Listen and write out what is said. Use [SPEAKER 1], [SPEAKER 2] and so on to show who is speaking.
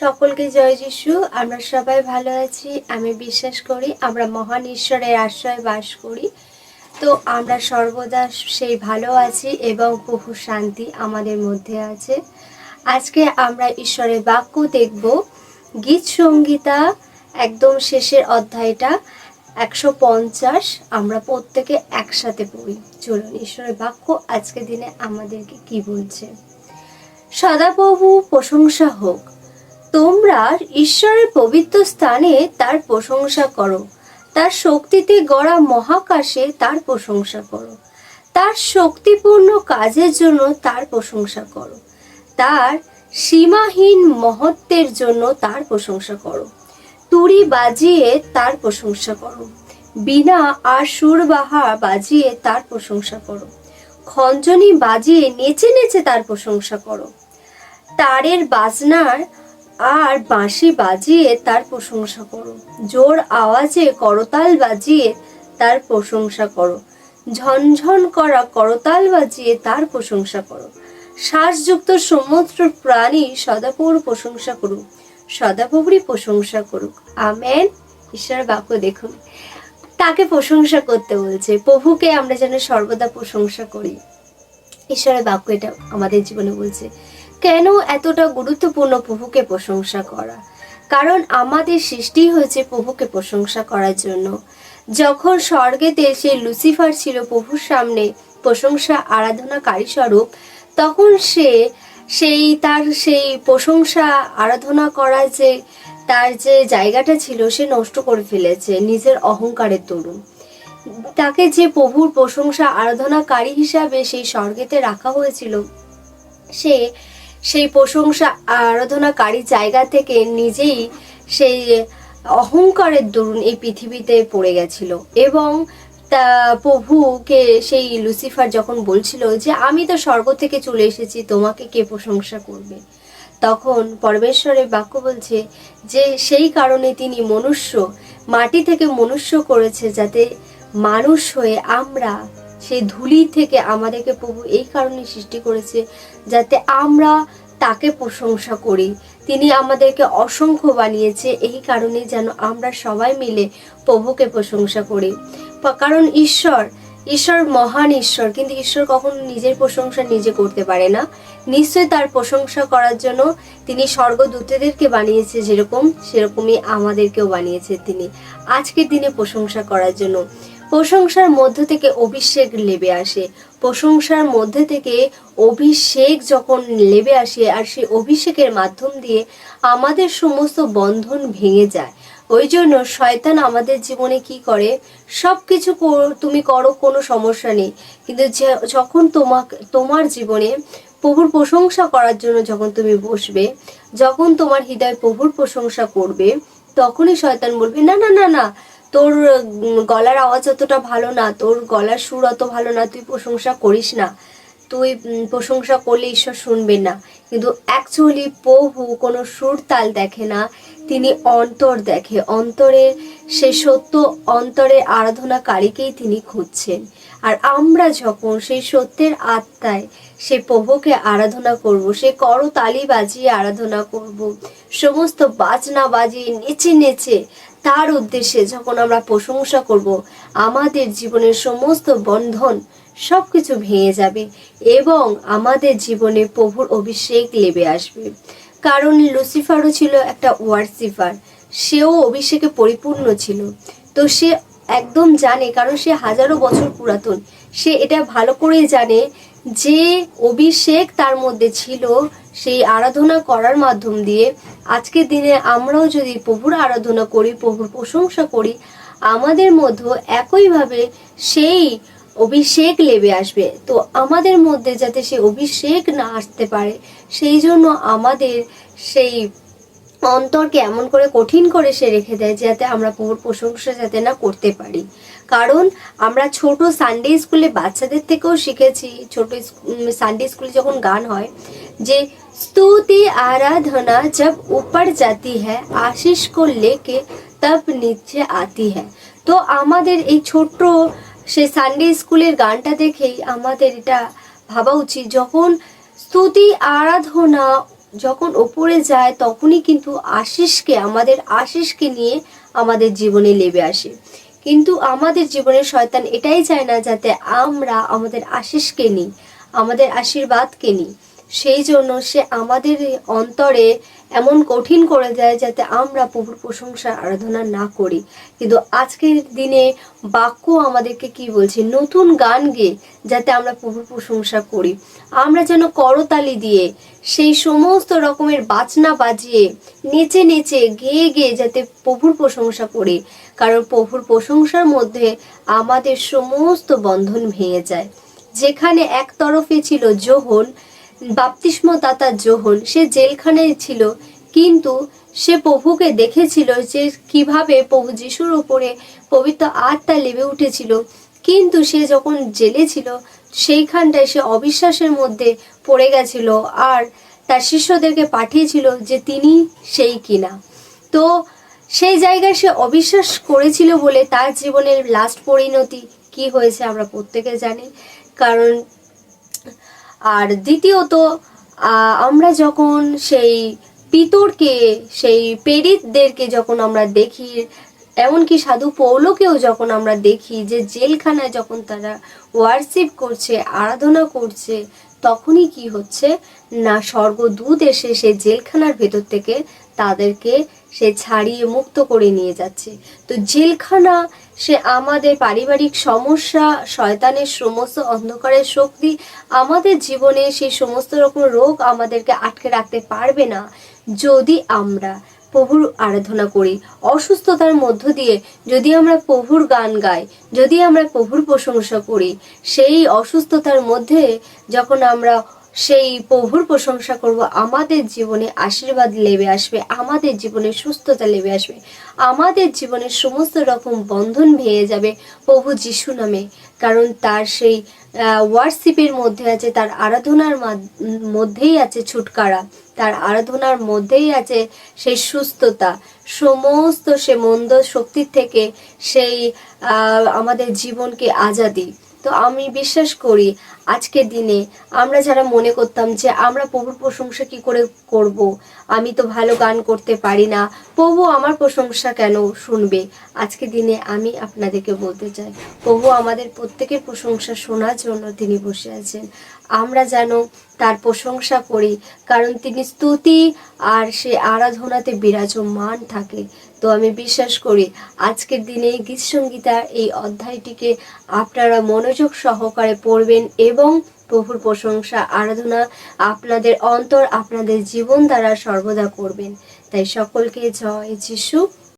[SPEAKER 1] সকলকে জয় যিশু। আমরা সবাই ভালো আছি। আমি বিশ্বাস করি আমরা মহান ঈশ্বরের আশ্রয়ে বাস করি। তো আমরা সর্বদা সেই ভালো আছি এবং প্রভু শান্তি আমাদের মধ্যে আছে। আজকে আমরা ঈশ্বরের বাক্য দেখব। গীত সংগীতা একদম শেষের অধ্যায়টা একশো পঞ্চাশ। আমরা প্রত্যেকে একসাথে পড়ি। চলুন ঈশ্বরের বাক্য আজকের দিনে আমাদেরকে কি বলছে? সদাপ্রভু, প্রশংসা হোক। তোমরা ঈশ্বরের পবিত্র স্থানে তার প্রশংসা করো। তার শক্তিতে গড়া মহাকাশে তার প্রশংসা করো। তার শক্তিপূর্ণ কাজের জন্য তার প্রশংসা করো। তার সীমাহীন মহত্বের জন্য তার প্রশংসা করো। তুড়ি বাজিয়ে তার প্রশংসা করো। বিনা আর সুরবাহা বাজিয়ে তার প্রশংসা করো। খঞ্জনি বাজিয়ে নেচে নেচে তার প্রশংসা করো। তারের বাজনার আর বাঁশি বাজিয়ে তার প্রশংসা করো। জোর আওয়াজে করতাল বাজিয়ে তার প্রশংসা করো। ঝনঝন করা করতাল বাজিয়ে তার প্রশংসা করো। শ্বাসযুক্ত সমুদ্র প্রাণী সদাপুর প্রশংসা করুক, সদাপুরই প্রশংসা করুক। আমেন। ঈশ্বর বাক্য দেখুন। তাকে প্রশংসা করতে বলছে, প্রভুকে আমরা যেন সর্বদা প্রশংসা করি। ঈশ্বরের বাক্য এটা আমাদের জীবনে বলছে। কেন এতটা গুরুত্বপূর্ণ প্রভুকে প্রশংসা করা? কারণ আমাদের সৃষ্টি হয়েছে প্রভুকে প্রশংসা করার জন্য। যখন স্বর্গেতে সেই লুসিফার ছিল প্রভুর সামনে প্রশংসা আরাধনাকারী স্বরূপ, তখন সে সেই তার সেই প্রশংসা আরাধনা করার যে তার যে জায়গাটা ছিল, সে নষ্ট করে ফেলেছে নিজের অহংকারের দরুন। তাকে যে প্রভুর প্রশংসা আরাধনাকারী হিসাবে সেই স্বর্গেতে রাখা হয়েছিল, সে সেই প্রশংসা আরাধনাকারী জায়গা থেকে নিজেই সেই অহংকারের দরুন এই পৃথিবীতে পড়ে গেছিল। এবং তা প্রভুকে সেই লুসিফার যখন বলছিল যে, আমি তো স্বর্গ থেকে চলে এসেছি, তোমাকে কে প্রশংসা করবে? তখন পরমেশ্বরের বাক্য বলছে যে, সেই কারণে তিনি মনুষ্য, মাটি থেকে মনুষ্য করেছে যাতে মানুষ হয়ে আমরা, সেই ধুলি থেকে আমাদেরকে প্রভু এই কারণে সৃষ্টি করেছে যাতে আমরা তাকে প্রশংসা করি। তিনি আমাদেরকে অসংখ্য বানিয়েছে, এই কারণে যেন আমরা সবাই মিলে প্রভুকে প্রশংসা করি। কারণ ঈশ্বর ঈশ্বর মহান ঈশ্বর, কিন্তু ঈশ্বর কখনো নিজের প্রশংসা নিজে করতে পারে না। নিশ্চয়ই তার প্রশংসা করার জন্য তিনি স্বর্গদূতেদেরকে বানিয়েছে যেরকম, সেরকমই আমাদেরকেও বানিয়েছে তিনি। আজকের দিনে প্রশংসা করার জন্য। প্রশংসার মধ্য থেকে অভিষেক লেবে আসে। প্রশংসার মধ্যে থেকে অভিষেক যখন লেবে আসে আর সেই অভিষেকের মাধ্যম দিয়ে আমাদের সমস্ত বন্ধন ভেঙে যায়। ওই জন্য শয়তান আমাদের জীবনে কি করে? সব কিছু তুমি করো, কোনো সমস্যা নেই। কিন্তু যখন তোমাকে, তোমার জীবনে প্রভুর প্রশংসা করার জন্য যখন তুমি বসবে, যখন তোমার হৃদয় প্রভুর প্রশংসা করবে, তখনই শয়তান বলবে, না না না না তোর গলার আওয়াজ অতটা ভালো না, তোর গলার সুর অত ভালো না, তুই প্রশংসা করিস না। তুই প্রশংসা করলে ঈশ্বর শুনবে না। কিন্তু অ্যাকচুয়ালি প্রভু কোনো সুর তাল দেখে না তিনি অন্তর দেখে অন্তরের সে সত্য অন্তরের আরাধনাকারীকেই তিনি খুঁজছেন। আর আমরা যখন সেই সত্যের আত্মায় সে প্রভুকে আরাধনা করব, সে করতালি বাজিয়ে আরাধনা করব, সমস্ত বাজনা বাজিয়ে নেচে নেচে, তার উদ্দেশ্যে যখন আমরা প্রশংসা করব, আমাদের জীবনের সমস্ত বন্ধন সব কিছু ভেঙে যাবে এবং আমাদের জীবনে প্রভুর অভিষেক লেবে আসবে। কারণ লুসিফারও ছিল একটা ওয়ার্সিফার সেও অভিষেকে পরিপূর্ণ ছিল। তো সে একদম জানে, কারণ সে হাজারো বছর পুরাতন। সে এটা ভালো করেই জানে যে অভিষেক তার মধ্যে ছিল সেই আরাধনা করার মাধ্যম দিয়ে। আজকের দিনে আমরাও যদি প্রভুর আরাধনা করি, প্রভুর প্রশংসা করি, আমাদের মধ্যে একইভাবে সেই অভিষেক লেবে আসবে। তো আমাদের মধ্যে যাতে সেই অভিষেক না আসতে পারে সেই জন্য আমাদের সেই অন্তরকে এমন করে কঠিন করে সে রেখে দেয় যাতে আমরা পুর প্রশংসা যাতে না করতে পারি। কারণ আমরা ছোট সানডে স্কুলে বাচ্চাদের থেকেও শিখেছি, ছোট সানডে স্কুলে যখন গান হয়, যে স্তুতি আরাধনা জব উপর যাতি হ্যাঁ আশিস কো লেকে তব নিচে আতি হ্যাঁ তো আমাদের এই ছোট্ট সে সানডে স্কুলের গানটা দেখেই আমাদের এটা ভাবা উচিত। যখন স্তুতি, আরাধনা যখন ওপরে যায়, তখনই কিন্তু আশিসকে, আমাদের আশিসকে নিয়ে আমাদের জীবনে লেবে আসে। কিন্তু আমাদের জীবনে শয়তান এটাই চায় না যাতে আমরা আমাদের আশিসকে নিই, আমাদের আশীর্বাদকে নিই। সেই জন্য সে আমাদের অন্তরে এমন কঠিন করে দেয় যাতে আমরা প্রভুর প্রশংসা আরাধনা না করি। কিন্তু আজকের দিনে বাক্য আমাদেরকে কি বলছে? নতুন গান গেয়ে যাতে আমরা প্রভুর প্রশংসা করি। আমরা যেন করতালি দিয়ে সেই সমস্ত রকমের বাজনা বাজিয়ে নেচে নেচে গেয়ে গেয়ে যাতে প্রভুর প্রশংসা করি। কারণ প্রভুর প্রশংসার মধ্যে আমাদের সমস্ত বন্ধন ভেঙে যায়। যেখানে এক তরফে ছিল যোহন বাপতিস্মদাতা যোহন সে জেলখানায় ছিল। কিন্তু সে প্রভুকে দেখেছিল যে কীভাবে প্রভু যিশুর উপরে পবিত্র আত্মা লেবে উঠেছিল। কিন্তু সে যখন জেলে ছিল, সেইখানটায় সে অবিশ্বাসের মধ্যে পড়ে গেছিল আর তার শিষ্যদেরকে পাঠিয়েছিল যে তিনি সেই কিনা। তো সেই জায়গায় সে অবিশ্বাস করেছিল বলে তার জীবনের লাস্ট পরিণতি কি হয়েছে আমরা প্রত্যেকে জানি। কারণ আর দ্বিতীয়ত আমরা যখন সেই পিতরকে, সেই পেরিতদেরকে যখন আমরা দেখি, এমনকি সাধু পৌলকেও যখন আমরা দেখি যে জেলখানায় যখন তারা ওয়ার্শিপ করছে, আরাধনা করছে, তখনই কি হচ্ছে? না, স্বর্গদূত এসে সেই জেলখানার ভেতর থেকে তাদেরকে সে ছাড়িয়ে মুক্ত করে নিয়ে যাচ্ছে। তো জেলখানা সে আমাদের পারিবারিক সমস্যা, শয়তানের সমস্ত অন্ধকারের শক্তি, আমাদের জীবনে সেই সমস্ত রকম রোগ আমাদেরকে আটকে রাখতে পারবে না। যদি আমরা প্রভুর আরাধনা করি, অসুস্থতার মধ্য দিয়ে যদি আমরা প্রভুর গান গাই, যদি আমরা প্রভুর প্রশংসা করি, সেই অসুস্থতার মধ্যে যখন আমরা সেই প্রভুর প্রশংসা করব। আমাদের জীবনে আশীর্বাদ লেবে আসবে, আমাদের জীবনে সুস্থতা লেবে আসবে, আমাদের জীবনে সমস্ত রকম বন্ধন ভেঙে যাবে প্রভু যিশু নামে। কারণ তার সেই ওয়ার্শিপের মধ্যে আছে, তার আরাধনার মধ্যেই আছে ছুটকারা। তার আরাধনার মধ্যেই আছে সেই সুস্থতা। সমস্ত সে মন্দ শক্তির থেকে সেই আমাদের জীবনকে আজাদি। তো আমি বিশ্বাস করি আজকের দিনে আমরা যারা মনে করতাম যে আমরা প্রভুর প্রশংসা কি করে করব, আমি তো ভালো গান করতে পারি না, প্রভু আমার প্রশংসা কেন শুনবে? আজকে দিনে আমি আপনাদেরকে বলতে চাই, প্রভু আমাদের প্রত্যেকের প্রশংসা শোনার জন্য তিনি বসে আছেন। আমরা যেন তার প্রশংসা করি, কারণ তিনি স্তুতি আর সে আরাধনাতে বিরাজমান থাকে। তো আমি বিশ্বাস করি আজকের দিনে এই গীত সঙ্গীতার এই অধ্যায়টিকে আপনারা মনোযোগ সহকারে পড়বেন এবং প্রভুর প্রশংসা, আরাধনা আপনাদের অন্তর, আপনাদের জীবন দ্বারা সর্বদা করবেন। তাই সকলকে জয় যিশু।